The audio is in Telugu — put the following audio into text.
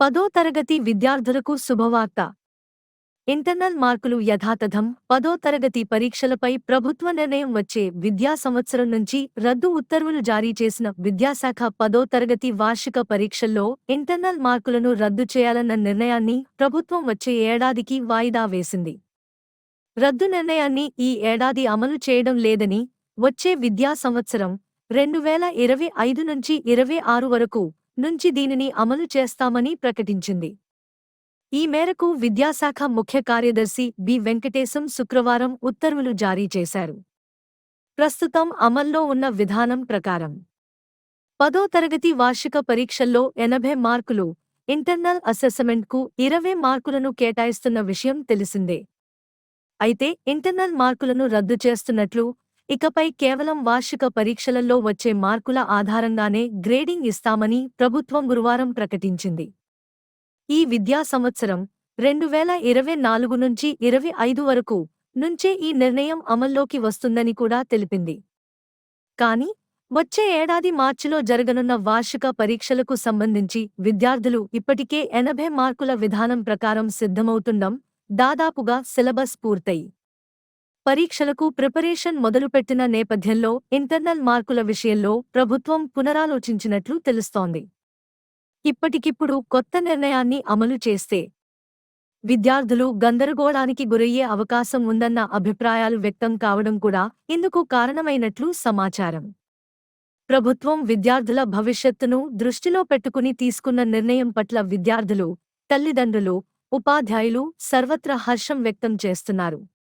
పదో తరగతి విద్యార్థులకు శుభవార్త. ఇంటర్నల్ మార్కులు యథాతథం. పదో తరగతి పరీక్షలపై ప్రభుత్వ నిర్ణయం వచ్చే విద్యా సంవత్సరం నుంచి రద్దు ఉత్తర్వులు జారీ చేసిన విద్యాశాఖ పదో తరగతి వార్షిక పరీక్షల్లో ఇంటర్నల్ మార్కులను రద్దు చేయాలన్న నిర్ణయాన్ని ప్రభుత్వం వచ్చే ఏడాదికి వాయిదా వేసింది. రద్దు నిర్ణయాన్ని ఈ ఏడాది అమలు చేయడం లేదని వచ్చే విద్యా సంవత్సరం రెండు వేల ఇరవై ఐదు నుంచి ఇరవై ఆరు వరకు నుంచి దీనిని అమలు చేస్తామని ప్రకటించింది. ఈ మేరకు విద్యాశాఖ ముఖ్య కార్యదర్శి బి. వెంకటేశం శుక్రవారం ఉత్తర్వులు జారీ చేశారు. ప్రస్తుతం అమల్లో ఉన్న విధానం ప్రకారం పదో తరగతి వార్షిక పరీక్షల్లో ఎనభై మార్కులు ఇంటర్నల్ అసెస్మెంట్కు ఇరవై మార్కులను కేటాయిస్తున్న విషయం తెలిసిందే. అయితే ఇంటర్నల్ మార్కులను రద్దు చేస్తున్నట్లు ఇకపై కేవలం వార్షిక పరీక్షలలో వచ్చే మార్కుల ఆధారంగానే గ్రేడింగ్ ఇస్తామని ప్రభుత్వం గురువారం ప్రకటించింది. ఈ విద్యా సంవత్సరం రెండు వేల ఇరవై నాలుగు నుంచి ఇరవై ఐదు వరకు నుంచే ఈ నిర్ణయం అమల్లోకి వస్తుందని కూడా తెలిపింది. కాని వచ్చే ఏడాది మార్చిలో జరగనున్న వార్షిక పరీక్షలకు సంబంధించి విద్యార్థులు ఇప్పటికే ఎనభై మార్కుల విధానం ప్రకారం సిద్ధమవుతుండం దాదాపుగా సిలబస్ పూర్తయి. పరీక్షలకు ప్రిపరేషన్ మొదలుపెట్టిన నేపథ్యంలో ఇంటర్నల్ మార్కుల విషయంలో ప్రభుత్వం పునరాలోచించినట్లు తెలుస్తోంది. ఇప్పటికిప్పుడు కొత్త నిర్ణయాన్ని అమలు చేస్తే విద్యార్థులు గందరగోళానికి గురయ్యే అవకాశం ఉందన్న అభిప్రాయాలు వ్యక్తం కావడం కూడా ఇందుకు కారణమైనట్లు సమాచారం. ప్రభుత్వం విద్యార్థుల భవిష్యత్తును దృష్టిలో పెట్టుకుని తీసుకున్న నిర్ణయం పట్ల విద్యార్థులు తల్లిదండ్రులు ఉపాధ్యాయులు సర్వత్రా హర్షం వ్యక్తం చేస్తున్నారు.